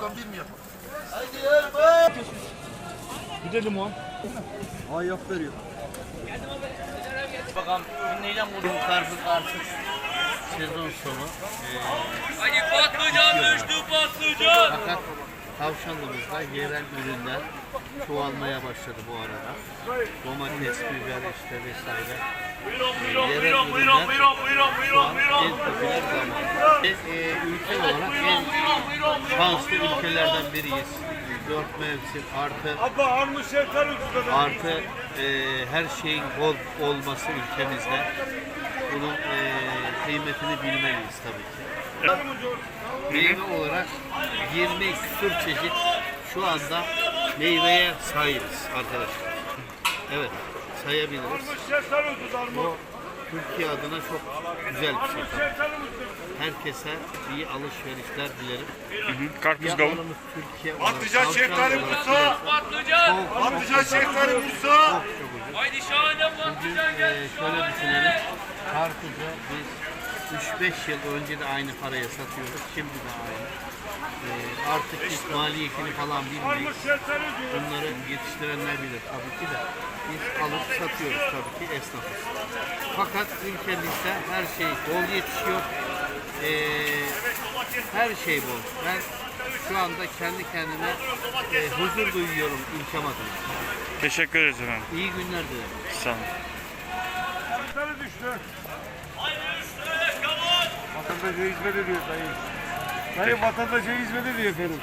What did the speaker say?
Toptan bir mi yapalım? Haydi Erman! Gidelim o. Ay yap veriyor. Bakalım neyden buldum karpuz artık sezon sonu. Ee, Hadi patlıcan düştü patlıcan. Fakat tavşanımızda yerel ürünler çoğalmaya başladı bu arada. Domates, biber işte vesaire. Buyurun ee, buyurun yerel buyurun buyurun buyurun buyurun buyurun. En popüler zaman. Ve, e, ülke olarak en şanslı ülkelerden biriyiz. Dört mevsim artı artı e, her şeyin bol olması ülkemizde. Bunun e, kıymetini bilmeliyiz tabii ki. Meyve olarak 20 küsur çeşit şu anda meyveye sahibiz arkadaşlar. Evet sayabiliriz. Bu Türkiye adına çok güzel bir şey. Herkese iyi alışverişler dilerim. Karpuz kavun. Türkiye Patlıcan, şeftali, biraz Patlıcan. Patlıcan şeftali Musa. Haydi şahane patlıcan geldi. şöyle düşünelim. Karpuzu biz 3-5 yıl önce de aynı paraya satıyorduk. Şimdi de aynı. E, artık biz maliyetini falan bilmeyiz. Bunları yetiştirenler bilir tabii ki de. Biz alıp satıyoruz tabii ki esnafız. Fakat ülkemizde her şey bol yetişiyor. E, her şey bol. Ben şu anda kendi kendime e, huzur duyuyorum ülkem adına. Teşekkür ederiz efendim. İyi günler dilerim. Sağ olun. Düştü. Vatandaşa hizmet ediyor dayı. Dayı vatandaşa hizmet ediyor efendim.